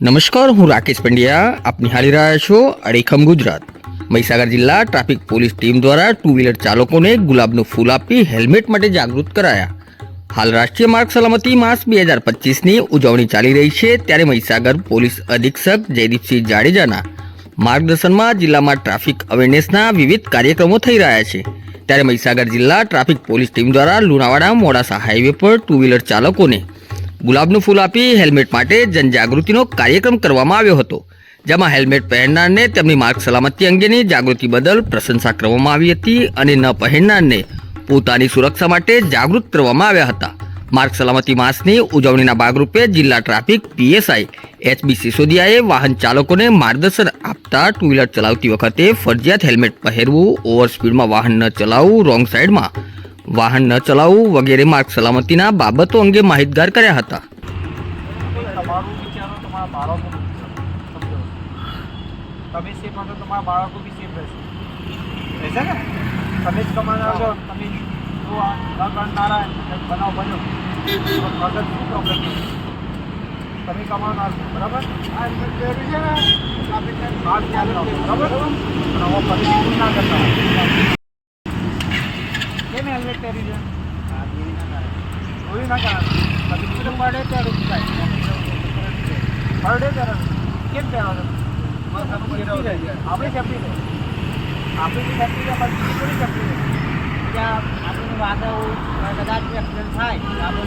નમસ્કાર, હું રાકેશ પંડ્યા. આપ નિહાળી રહ્યા છો અડીખમ ગુજરાત. મહીસાગર જિલ્લા ટ્રાફિક પોલીસ ટીમ દ્વારા ટુ વ્હીલર ચાલકોને ગુલાબનું ફૂલ આપી હેલ્મેટ માટે જાગૃત કરાયા. હાલ રાષ્ટ્રીય માર્ગ સલામતી માસ બે હજાર પચીસની ઉજવણી ચાલી રહી છે ત્યારે મહીસાગર પોલીસ અધિક્ષક જયદીપસિંહ જાડેજાના માર્ગદર્શનમાં જિલ્લામાં ટ્રાફિક અવેરનેસના વિવિધ કાર્યક્રમો થઈ રહ્યા છે. ત્યારે મહીસાગર જિલ્લા ટ્રાફિક પોલીસ ટીમ દ્વારા લુણાવાડા મોડાસા હાઈવે પર ટુ વ્હીલર ચાલકોને ગુલાબનું ફૂલ આપી હેલ્મેટ માટે જનજાગૃતિનો કાર્યક્રમ કરવામાં આવ્યો હતો, જેમાં હેલ્મેટ પહેરનારને તેમની માર્ગ સલામતી અંગેની જાગૃતિ બદલ પ્રશંસા કરવામાં આવી હતી અને ન પહેરનારને પોતાની સુરક્ષા માટે જાગૃત કરવામાં આવ્યા હતા. માર્ગ સલામતી માસની ઉજવણીના ભાગરૂપે જિલ્લા ટ્રાફિક પીએસઆઈ એચબી સિસોદિયાએ વાહન ચાલકોને માર્ગદર્શન આપતા ટુ વ્હીલર ચલાવતી વખતે ફરજિયાત હેલ્મેટ પહેરવું, ઓવર સ્પીડમાં વાહન ન ચલાવવું, રોંગ સાઈડમાં વાહન ન ચલાવવું વગેરે માર્ગ સલામતીના બાબતો અંગે માહિતગાર કર્યા હતા. તમે સેફ હશો તમારા બાળકો બી સેફ રહેશે. ને? તમે જ કમાનાર છો તમે જો ન કરનારા બનાવ બન્યો. છો? બરાબર? આ છે બરાબર? હેલ્મેટ પહેરી છે ચોરી ના કરાય. પછી બીજું પડે ત્યારે પડે ત્યારે કેમ છો આપણી સેફટી રહે. આપણી સેફટી રહે. પછી બીજી સેફટી રહે. ત્યાં આપણને વાદળ કદાચ એક્સિડન્ટ થાય આપણે